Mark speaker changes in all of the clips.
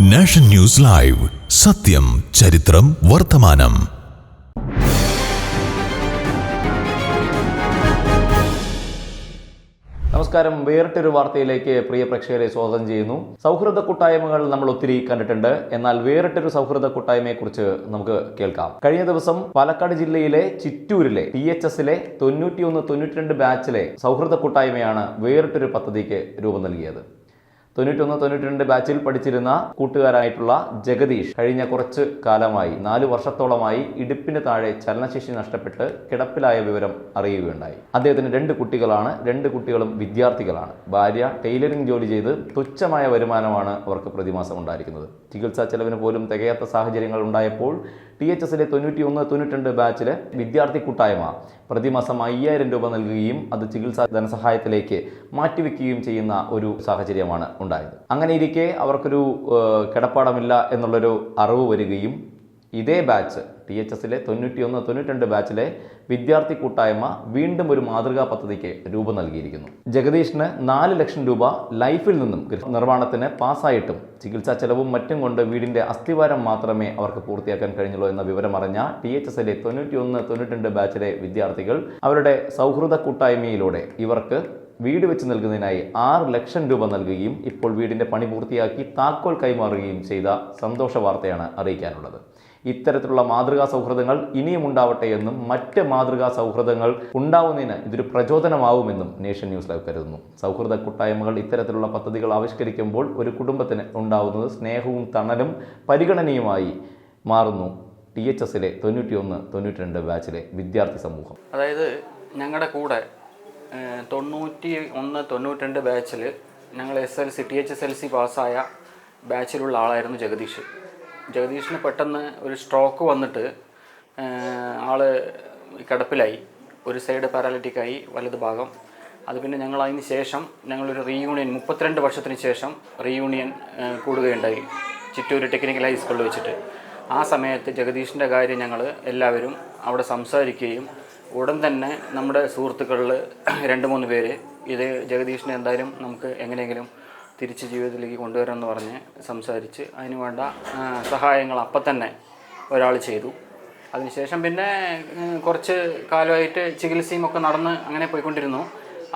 Speaker 1: Nation news live. സത്യം ചരിത്രം വർത്തമാനം.
Speaker 2: നമസ്കാരം. വേറിട്ടൊരു വാർത്തയിലേക്ക് പ്രിയ പ്രേക്ഷകരെ സ്വാഗതം ചെയ്യുന്നു. സൗഹൃദ കൂട്ടായ്മകൾ നമ്മൾ ഒത്തിരി കണ്ടിട്ടുണ്ട്. എന്നാൽ വേറിട്ടൊരു സൗഹൃദ കൂട്ടായ്മയെക്കുറിച്ച് നമുക്ക് കേൾക്കാം. കഴിഞ്ഞ ദിവസം പാലക്കാട് ജില്ലയിലെ ചിറ്റൂരിലെ ടി എച്ച് എസിലെ തൊണ്ണൂറ്റിയൊന്ന് തൊണ്ണൂറ്റിരണ്ട് ബാച്ചിലെ സൗഹൃദ കൂട്ടായ്മയാണ് വേറിട്ടൊരു പദ്ധതിക്ക് രൂപം നൽകിയത്. തൊണ്ണൂറ്റൊന്ന് തൊണ്ണൂറ്റിരണ്ട് ബാച്ചിൽ പഠിച്ചിരുന്ന കൂട്ടുകാരായിട്ടുള്ള ജഗദീഷ് കഴിഞ്ഞ കുറച്ച് കാലമായി നാല് വർഷത്തോളമായി ഇടുപ്പിന് താഴെ ചലനശേഷി നഷ്ടപ്പെട്ട് കിടപ്പിലായ വിവരം അറിയുകയുണ്ടായി. അദ്ദേഹത്തിന് രണ്ട് കുട്ടികളാണ് രണ്ട് കുട്ടികളും വിദ്യാർത്ഥികളാണ്. ഭാര്യ ടൈലറിംഗ് ജോലി ചെയ്ത് തുച്ഛമായ വരുമാനമാണ് അവർക്ക് പ്രതിമാസം ഉണ്ടായിരിക്കുന്നത്. ചികിത്സാ ചെലവിന് പോലും തികയാത്ത സാഹചര്യങ്ങൾ ഉണ്ടായപ്പോൾ ടി എച്ച് എസിലെ തൊണ്ണൂറ്റി ഒന്ന് തൊണ്ണൂറ്റിരണ്ട് ബാച്ചിലെ വിദ്യാർത്ഥി കൂട്ടായ്മ പ്രതിമാസം അയ്യായിരം രൂപ നൽകുകയും അത് ചികിത്സാ ധനസഹായത്തിലേക്ക് മാറ്റിവെക്കുകയും ചെയ്യുന്ന ഒരു സാഹചര്യമാണ് ഉണ്ടായത്. അങ്ങനെ ഇരിക്കെ അവർക്കൊരു കിടപ്പാടമില്ല എന്നുള്ളൊരു അറിവ് വരികയും ഇതേ ബാച്ച് ടി എച്ച് എസിലെ തൊണ്ണൂറ്റിയൊന്ന് തൊണ്ണൂറ്റിരണ്ട് ബാച്ചിലെ വിദ്യാർത്ഥി കൂട്ടായ്മ വീണ്ടും ഒരു മാതൃകാ പദ്ധതിക്ക് രൂപം നൽകിയിരിക്കുന്നു. ജഗദീഷിന് നാല് ലക്ഷം രൂപ ലൈഫിൽ നിന്നും നിർമ്മാണത്തിന് പാസ്സായിട്ടും ചികിത്സാ ചെലവും മറ്റും കൊണ്ട് വീടിന്റെ അസ്ഥിവാരം മാത്രമേ അവർക്ക് പൂർത്തിയാക്കാൻ കഴിഞ്ഞുള്ളൂ എന്ന വിവരം അറിഞ്ഞ ടി എച്ച് എസിലെ തൊണ്ണൂറ്റിയൊന്ന് തൊണ്ണൂറ്റിരണ്ട് ബാച്ചിലെ വിദ്യാർത്ഥികൾ അവരുടെ സൗഹൃദ കൂട്ടായ്മയിലൂടെ ഇവർക്ക് വീട് വെച്ച് നൽകുന്നതിനായി ആറ് ലക്ഷം രൂപ നൽകുകയും ഇപ്പോൾ വീടിന്റെ പണി പൂർത്തിയാക്കി താക്കോൽ കൈമാറുകയും ചെയ്ത സന്തോഷ വാർത്തയാണ് അറിയിക്കാനുള്ളത്. ഇത്തരത്തിലുള്ള മാതൃകാ സൗഹൃദങ്ങൾ ഇനിയും ഉണ്ടാവട്ടെ എന്നും മറ്റ് മാതൃകാ സൗഹൃദങ്ങൾ ഉണ്ടാവുന്നതിന് ഇതൊരു പ്രചോദനമാവുമെന്നും നേഷൻ ന്യൂസ് ലൈവ് കരുതുന്നു. സൗഹൃദ കൂട്ടായ്മകൾ ഇത്തരത്തിലുള്ള പദ്ധതികൾ ആവിഷ്കരിക്കുമ്പോൾ ഒരു കുടുംബത്തിന് ഉണ്ടാവുന്നത് സ്നേഹവും തണലും പരിഗണനയുമായി മാറുന്നു. ടി എച്ച് എസിലെ തൊണ്ണൂറ്റി ഒന്ന് തൊണ്ണൂറ്റി രണ്ട് ബാച്ചിലെ വിദ്യാർത്ഥി സമൂഹം.
Speaker 3: അതായത് ഞങ്ങളുടെ കൂടെ തൊണ്ണൂറ്റി ഒന്ന് തൊണ്ണൂറ്റി രണ്ട് ബാച്ചിൽ ഞങ്ങൾ S L C T H S L C പാസ്സായ ബാച്ചിലുള്ള ആളായിരുന്നു ജഗദീഷ്. ജഗദീഷിന് പെട്ടെന്ന് ഒരു സ്ട്രോക്ക് വന്നിട്ട് ആൾ കിടപ്പിലായി. ഒരു സൈഡ് പാരാലിറ്റിക്കായി വലത് ഭാഗം. അത് പിന്നെ ഞങ്ങൾ അതിന് ശേഷം ഞങ്ങളൊരു റീയൂണിയൻ മുപ്പത്തിരണ്ട് വർഷത്തിന് ശേഷം റീയൂണിയൻ കൂടുകയുണ്ടായി. ചിറ്റൂർ ടെക്നിക്കൽ ഹൈസ്കൂളിൽ വെച്ചിട്ട്. ആ സമയത്ത് ജഗദീഷിന്റെ കാര്യം ഞങ്ങൾ എല്ലാവരും അവിടെ സംസാരിക്കുകയും ഉടൻ തന്നെ നമ്മുടെ സുഹൃത്തുക്കളിൽ രണ്ട് മൂന്ന് പേര് ഇത് ജഗദീഷിനെ എന്തായാലും നമുക്ക് എങ്ങനെയെങ്കിലും തിരിച്ച് ജീവിതത്തിലേക്ക് കൊണ്ടുവരാമെന്ന് പറഞ്ഞ് സംസാരിച്ച് അതിന് വേണ്ട സഹായങ്ങൾ അപ്പം തന്നെ ഒരാൾ ചെയ്തു. അതിനുശേഷം പിന്നെ കുറച്ച് കാലമായിട്ട് ചികിത്സയും ഒക്കെ നടന്ന് അങ്ങനെ പോയിക്കൊണ്ടിരുന്നു.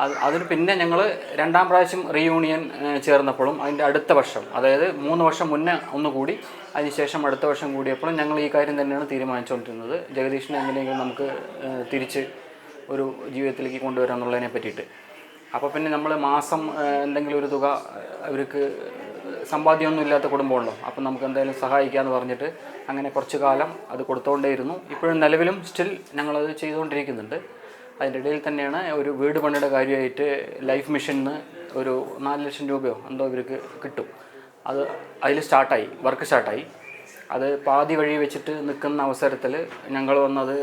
Speaker 3: അത് അതിന് പിന്നെ ഞങ്ങൾ രണ്ടാം പ്രാവശ്യം റീയൂണിയൻ ചേർന്നപ്പോഴും അതിന്റെ അടുത്ത വർഷം അതായത് മൂന്ന് വർഷം മുന്നേ ഒന്നുകൂടി അതിനുശേഷം അടുത്ത വർഷം കൂടിയപ്പോഴും ഞങ്ങൾ ഈ കാര്യം തന്നെയാണ് തീരുമാനിച്ചുകൊണ്ടിരുന്നത്. ജഗദീഷിനെ എങ്ങനെയെങ്കിലും നമുക്ക് തിരിച്ച് ഒരു ജീവിതത്തിലേക്ക് കൊണ്ടുവരാമെന്നുള്ളതിനെ പറ്റിയിട്ട്. അപ്പോൾ പിന്നെ നമ്മൾ മാസം എന്തെങ്കിലും ഒരു തുക അവർക്ക് സമ്പാദ്യമൊന്നും ഇല്ലാത്ത കുടുംബമുണ്ടോ അപ്പം നമുക്ക് എന്തായാലും സഹായിക്കാമെന്ന് പറഞ്ഞിട്ട് അങ്ങനെ കുറച്ച് കാലം അത് കൊടുത്തുകൊണ്ടേയിരുന്നു ഇപ്പോഴും നിലവിലും സ്റ്റിൽ ഞങ്ങളത് ചെയ്തുകൊണ്ടിരിക്കുന്നുണ്ട് അതിന്റെ ഇടയിൽ തന്നെയാണ് ഒരു വീട് പണിയുടെ കാര്യമായിട്ട് ലൈഫ് മിഷനിന്ന് ഒരു നാല് ലക്ഷം രൂപയോ എന്തോ ഇവർക്ക് കിട്ടും. അത് അതിൽ സ്റ്റാർട്ടായി വർക്ക് സ്റ്റാർട്ടായി. അത് പാതി വഴി വെച്ചിട്ട് നിൽക്കുന്ന അവസരത്തിൽ ഞങ്ങൾ വന്നത്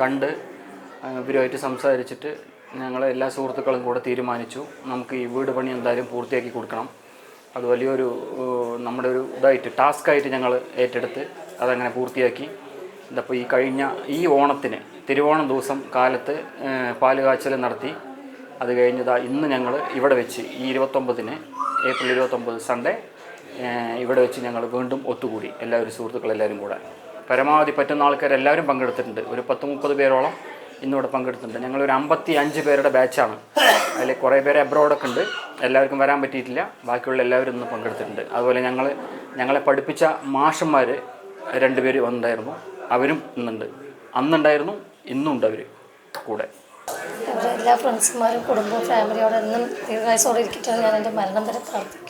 Speaker 3: കണ്ട് ഇവരുമായിട്ട് സംസാരിച്ചിട്ട് ഞങ്ങൾ എല്ലാ സുഹൃത്തുക്കളും കൂടെ തീരുമാനിച്ചു. നമുക്ക് ഈ വീട് പണി എന്തായാലും പൂർത്തിയാക്കി കൊടുക്കണം. അത് വലിയൊരു നമ്മുടെ ഒരു ഇതായിട്ട് ടാസ്ക്കായിട്ട് ഞങ്ങൾ ഏറ്റെടുത്ത് അതങ്ങനെ പൂർത്തിയാക്കി. ഇതപ്പോൾ ഈ കഴിഞ്ഞ ഈ ഓണത്തിന് തിരുവോണം ദിവസം കാലത്ത് പാൽ കാച്ചൽ നടത്തി. അത് കഴിഞ്ഞതാ ഇന്ന് ഞങ്ങൾ ഇവിടെ വെച്ച് ഈ ഇരുപത്തൊമ്പതിന് ഏപ്രിൽ ഇരുപത്തൊമ്പത് സൺഡേ ഇവിടെ വെച്ച് ഞങ്ങൾ വീണ്ടും ഒത്തുകൂടി. എല്ലാവരും സുഹൃത്തുക്കളെല്ലാവരും കൂടെ. പരമാവധി പറ്റുന്ന ആൾക്കാരെല്ലാവരും പങ്കെടുത്തിട്ടുണ്ട്. ഒരു പത്ത് മുപ്പത് പേരോളം ഇന്നിവിടെ പങ്കെടുത്തിട്ടുണ്ട്. ഞങ്ങളൊരു അമ്പത്തി അഞ്ച് പേരുടെ ബാച്ചാണ് അതിൽ കുറേ പേര് അബ്രോഡൊക്കെ ഉണ്ട്. എല്ലാവർക്കും വരാൻ പറ്റിയിട്ടില്ല. ബാക്കിയുള്ള എല്ലാവരും ഇന്ന് പങ്കെടുത്തിട്ടുണ്ട്. അതുപോലെ ഞങ്ങൾ ഞങ്ങളെ പഠിപ്പിച്ച മാഷന്മാർ രണ്ടുപേര് വന്നിട്ടുണ്ടായിരുന്നു. അവരും ഇന്നുണ്ട്. അന്നുണ്ടായിരുന്നു ഇന്നും ഉണ്ട് അവർ കൂടെ.
Speaker 4: എല്ലാ ഫ്രണ്ട്സുമാരും കുടുംബവും ഫാമിലിയോടെ എന്നും ദീർഘായുസോടെ ഇരിക്കട്ടെ ഞാൻ എന്റെ മരണം വരെ പ്രാർത്ഥിക്കും